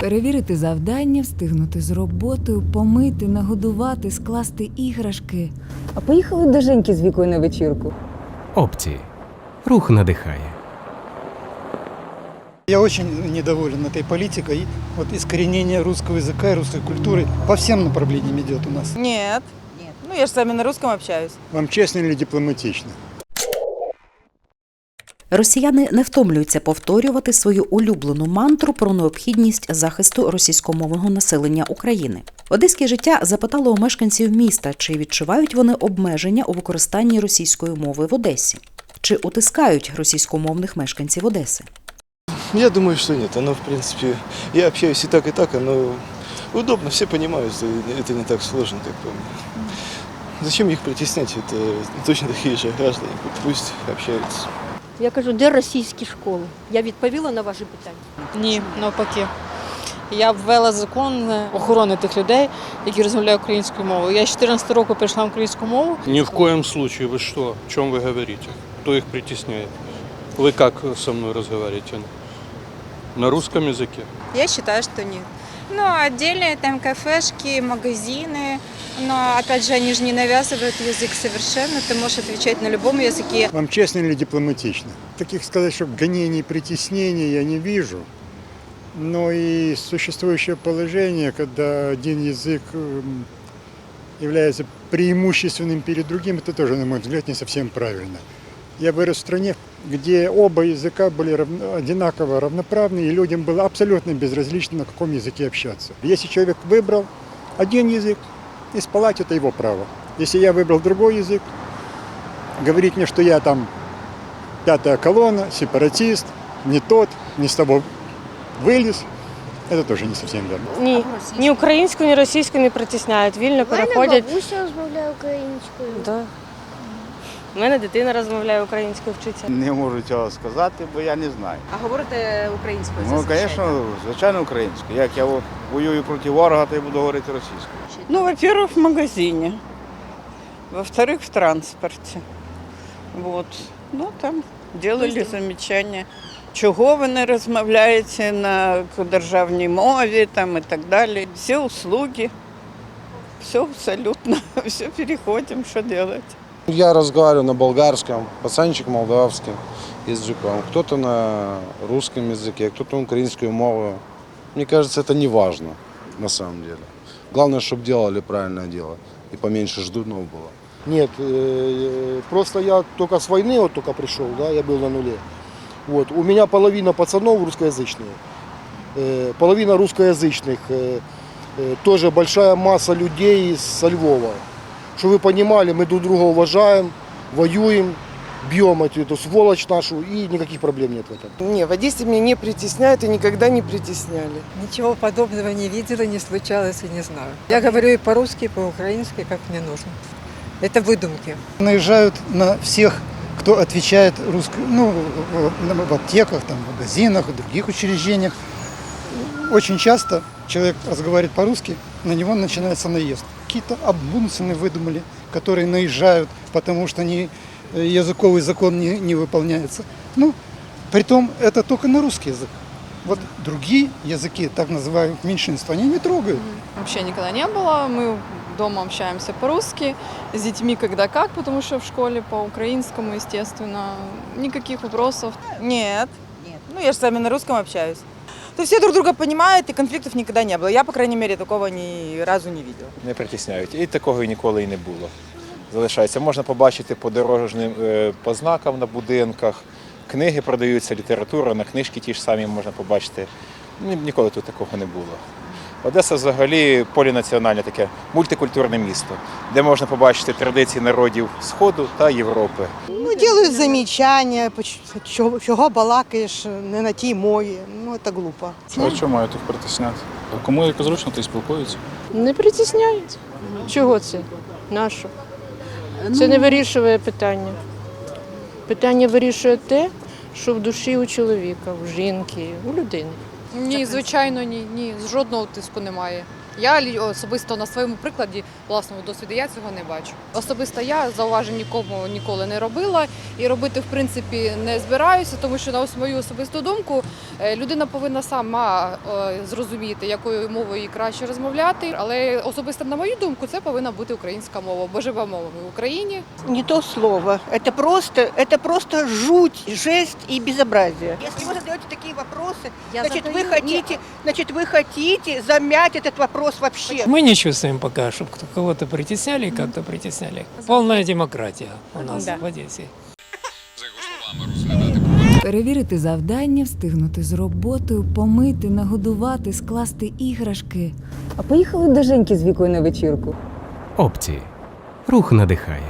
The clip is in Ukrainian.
Перевірити завдання, встигнути з роботою, помити, нагодувати, скласти іграшки. А поїхали до Женьки з вікою на вечірку. Опції. Рух надихає. Я очень недоволен этой политикой. Вот искоренение русского языка и русской культуры по всем направлениям идет у нас. Нет. Ну, я же с вами на русском общаюсь. Вам честно или дипломатично? Росіяни не втомлюються повторювати свою улюблену мантру про необхідність захисту російськомовного населення України. Одеське життя запитало у мешканців міста, чи відчувають вони обмеження у використанні російської мови в Одесі, чи утискають російськомовних мешканців Одеси. Я думаю, что нет. Оно, в принципе, я общаюсь и так, и так, оно удобно, все понимают, что это не так сложно, как по мне. Зачем их притеснять? Это точно такие же граждане, пусть общаются. Я кажу, де російські школи? Я відповіла на ваше питання. Ні, навпаки. Я ввела закон охорони тих людей, які розмовляють українською мовою. Я з 14 року перейшла на українську мову. Ни в коем случае. Вы что? О чем вы говорите? Кто их притесняет? Вы как со мной разговариваете? На русском языке? Я считаю, что нет. Ну, отдельные там кафешки, магазины. Но, опять же, они же не навязывают язык совершенно. Ты можешь отвечать на любом языке. Вам честно или дипломатично? Таких сказать, что гонений, притеснений я не вижу. Но и существующее положение, когда один язык эм, является преимущественным перед другим, это тоже, на мой взгляд, не совсем правильно. Я вырос в стране, где оба языка были равно- одинаково равноправны, и людям было абсолютно безразлично, на каком языке общаться. Если человек выбрал один язык, исполать это его право. Если я выбрал другой язык, говорить мне, что я там пятая колонна, сепаратист, не тот, не с того вылез, это тоже не совсем верно. Ні, ні українську, ні російську не притісняють. Вільно переходять. бабуся розмовляє українською. Да. У мене дитина розмовляє українською, вчиться. Не можу цього сказати, бо я не знаю. А говорите українською? Ну, звісно, звичайно, українською. Як я воюю проти ворога, то я буду говорити російською. Ну, во-первых, в магазине. Во-вторых, в транспорте. Вот. Ну, там делали замечания. Чого ви не розмовляєте на державній мові там і так далі. Всі услуги. Все абсолютно. Все переходим, что делать. Я разговариваю на болгарском, пацанчик молдавским языком, кто-то на русском языке, кто-то украинскую мову. Мне кажется, это не важно на самом деле. Главное, чтобы делали правильное дело и поменьше ждунов было. Нет, э, просто я только с войны вот только пришел, да, я был на нуле. Вот, у меня половина пацанов русскоязычные, э, половина русскоязычных, э, э, тоже большая масса людей со Львова. Чтобы вы понимали, мы друг друга уважаем, воюем, бьем эту, сволочь нашу и никаких проблем нет в этом. Не, в Одессе меня не притесняют и никогда не притесняли. Ничего подобного не видела, не случалось и не знаю. Я говорю и по-русски, и по-украински, как мне нужно. Это выдумки. Наезжают на всех, кто отвечает русско... ну, в- в аптеках, там, в магазинах, в других учреждениях. Очень часто человек разговаривает по-русски, на него начинается наезд. Какие-то обмунцины выдумали, которые наезжают, потому что они, э, языковый закон не, не выполняется. Ну, притом это только на русский язык. Вот другие языки, так называемых меньшинств, они не трогают. Вообще никогда не было. Мы дома общаемся по-русски, с детьми когда как, потому что в школе по-украинскому, естественно. Никаких вопросов. Нет. Ну, я же с вами на русском общаюсь. То все друг друга понимают, и конфликтов никогда не было. Я, по крайней мере, такого ни разу не видела. Не притісняють. І такого ніколи і не було. Залишається. Можна побачити по дорожнім е, по знакам на будинках. Книги продаються, література, на книжки ті ж самі можна побачити. Ні- Ніколи тут такого не було. Одеса взагалі полінаціональне таке мультикультурне місто, де можна побачити традиції народів Сходу та Європи. Ну, делают замечания, чого, чого балакаєш не на тій мові. Ну, це глупо. А що мають їх притісняти? Кому як зручно, то й спілкуються. Не притісняють. Чого це? Нащо? Це не вирішує питання. Питання вирішує те, що в душі у чоловіка, у жінки, у людини. Ні, звичайно, ні, ні. Жодного тиску немає. Я лі- особисто на своєму прикладі, власному досвіді, я цього не бачу. Особисто я зауважень нікому ніколи не робила і робити в принципі не збираюся, тому що на ось мою особисту думку е, людина повинна сама е, зрозуміти, якою мовою їй краще розмовляти. Але особисто на мою думку, це повинна бути українська мова, бо живе мова в Україні. Не то слово. Это просто, это просто жуть, жесть и безобразие. Если вы задаете такие вопросы, Я значит, вы задаю- хотите, значит, вы хотите замять этот вопрос вообще. Мы не чувствуем пока, чтобы кого-то притесняли как-то притесняли. Полная демократия у нас Да. в Одесі. Перевірити завдання, встигнути з роботою, помити, нагодувати, скласти іграшки. А поїхали до Женьки з вікою на вечірку. Опції. Рух надихає.